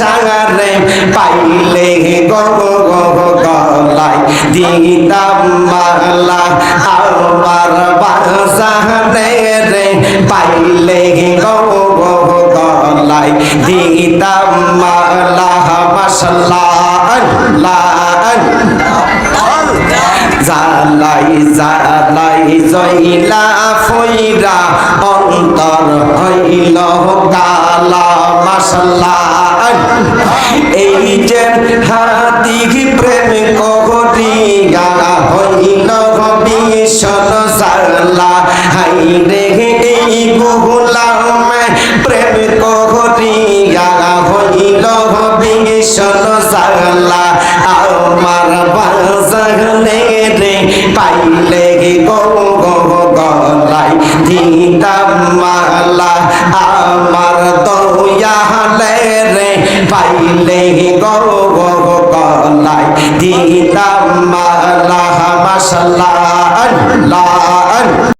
সাগরে পাইলে গো গো গো গলাই দিতাম মালা। আমার বাসাতে রে পাইলে গো গো গলাই দিতাম মালা। মশলা আল্লাহ জালাই জালাই জইলা ফুইরা অন্তর হইল কালা মশলা যে হাতি প্রেম করিয়া হইল ভীষণ সালা হাই রে এই গুলাম, প্রেম করিয়া হইল ভীষণ সালা আমার বাসনে রে পাইলে গলাই, দিতাম মালা, আমার দয়ালে রে পাইলে গো গলাই দিতাম মালা মশলা আল্লাহ।